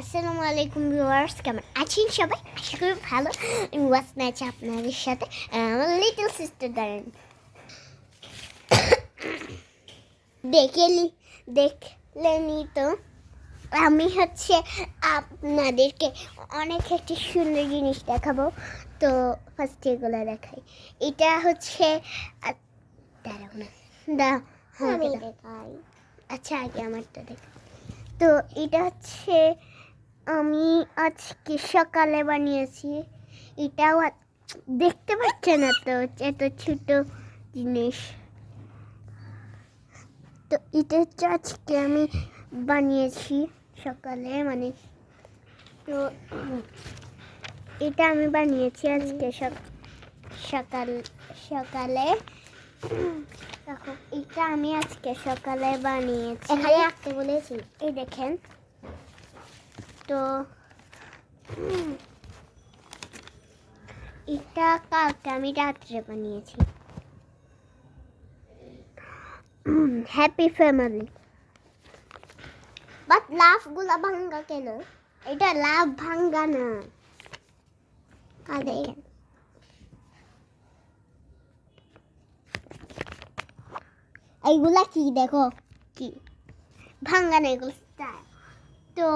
আসসালামু আলাইকুম ভিউয়ার্স কেমন আছেন সবাই? আশা করি ভালো। আমি ওয়াসনা আছি আপনাদের সাথে। আমার লিটল সিস্টার দাঁড়ান দেখে দেখলেনি তো। আমি হচ্ছে আপনাদেরকে অনেক একটি সুন্দর জিনিস দেখাবো। তো ফার্স্ট এগুলো দেখাই। এটা হচ্ছে দাঁড়াও না। হ্যাঁ আচ্ছা আগে আমারটা দেখ। তো এটা হচ্ছে আমি আজকে সকালে বানিয়েছি? এটাও দেখতে পাচ্ছে না তো এত ছোট জিনিস। তো এটা হচ্ছে আজকে আমি বানিয়েছি সকালে মানে তো এটা আমি বানিয়েছি আজকে সক- সকাল সকালে। দেখো এটা আমি আজকে সকালে বানিয়েছি। এখানে আঁকতে বলেছি। এই দেখেন। তো এটা কালকে আমি রাত্রে বানিয়েছি। হ্যাপি ফ্যামিলি বাট লাভগুলো ভাঙ্গা কেন? এটা লাভ ভাঙ্গা না। আরে। এইগুলা কি দেখো? কি? ভাঙ্গা না এগুলো। তো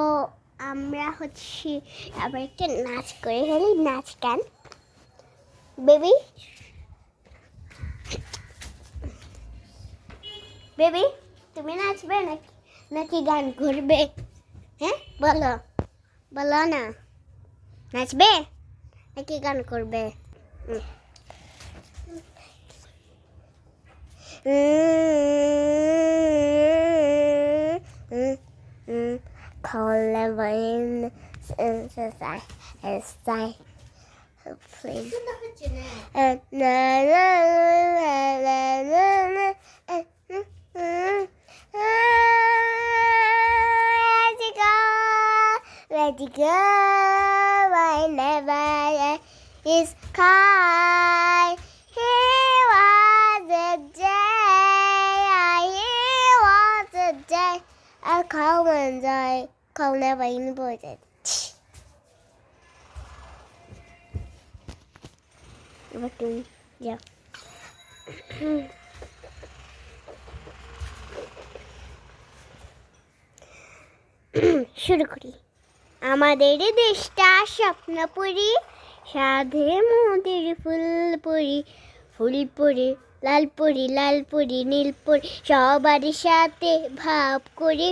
আমরা হচ্ছে আবার একটা নাচ করে ফেলি নাচ গান। বেবি? বেবি, তুমি নাচবে নাকি নাকি গান করবে? হ্যাঁ বলো বলো না। নাচবে নাকি গান করবে? হুম। Hawaiian and society and society. Please. And na na na na na na. Ready go, ready go. I never is kind. Here was the day. I here was the day. I come and die. Call never invited. এবার তুমি যাও শুরু করি আমাদের দেশটা স্বপ্নপুরি সাধে মোদের ফুলপুরি ফুলপুরি লালপুরি লালপুরি নীলপুরি সবার সাথে ভাব করি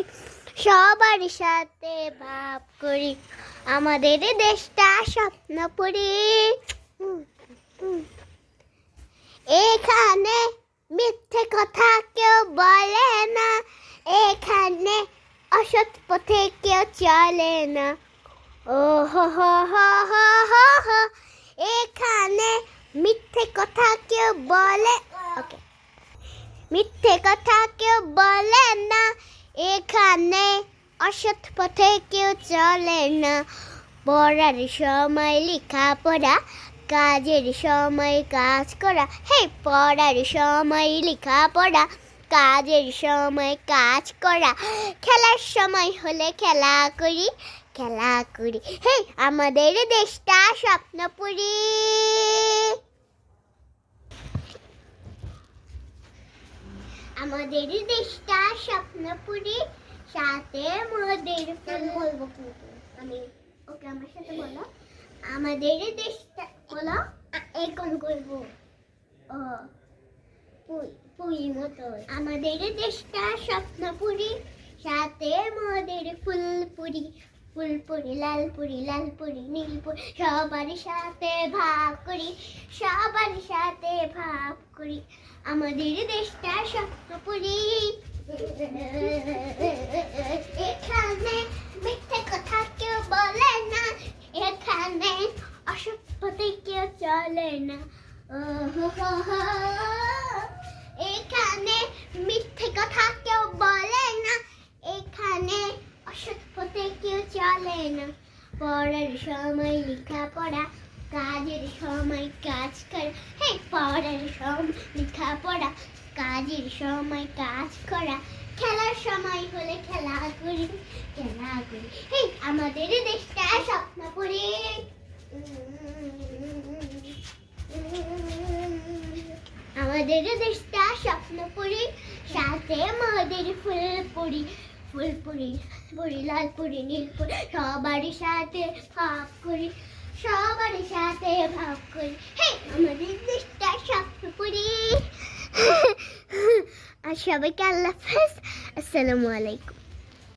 সবার সাথে ভাব করি। আমাদের দেশটা স্বপ্নপুরি। এখানে মিথ্যে কথা কেউ বলে না। এখানে অসৎ পথে কেউ চলে না। ও হো হো হো এখানে মিথ্যে কথা কেউ বলে ওকে। মিথ্যে কথা কেউ বলে না এখানে অসৎ পথে কেউ চলে না। পড়ার সময় লেখাপড়া, কাজের সময় কাজ করা। হে, পড়ার সময় লেখাপড়া, কাজের সময় কাজ করা। খেলার সময় হলে খেলা করি খেলা করি। হে, আমাদের দেশটা স্বপ্নপুরী। আমাদের দেশটা স্বপ্নপুরী। সাথে মোদের আমি বলব কিন্তু। আমি, ওকে আমার সাথে বলো। আমাদের দেশটা, বলো। এরকম করব? ও, পুই মতো। আমাদের দেশটা স্বপ্নপুরি, সাথে মোদের ফুলপুরি। ফুলপুরি, লালপুরি লালপুরি, নীলপুরি, সবার সাথে ভাব করি, সবার সাথে ভাব করি। আমাদের দেশটা স্বপ্নপুরি এখানে মিথ্যে কথা কেউ বলে না এখানে অসভ্যতে কেউ চলে না ও হো হো হো। এখানে মিথ্যে কথা কেউ বলে না। এখানে অসৎ পথে কেউ চলে না। পড়ার সময় লেখাপড়া, কাজের সময় কাজ করা। হে, পড়ার সময় লেখাপড়া, কাজের সময় কাজ করা। খেলার সময় হলে খেলা করি খেলা করি। হেই আমাদের দেশটা স্বপ্ন পড়ি আমাদের দেশটা স্বপ্ন পড়ি, সাথে আমাদের ফুল পড়ি ফুল পড়ি পড়ি, লাল পড়ি, নীল পড়ি, সবারই সাথে ভাব করি, সবারই সাথে ভাব করি। আমাদের দেশটা স্বপ্ন পড়ি। আর সবাইকে আল্লাহ হাফেজ। আসসালামু আলাইকুম।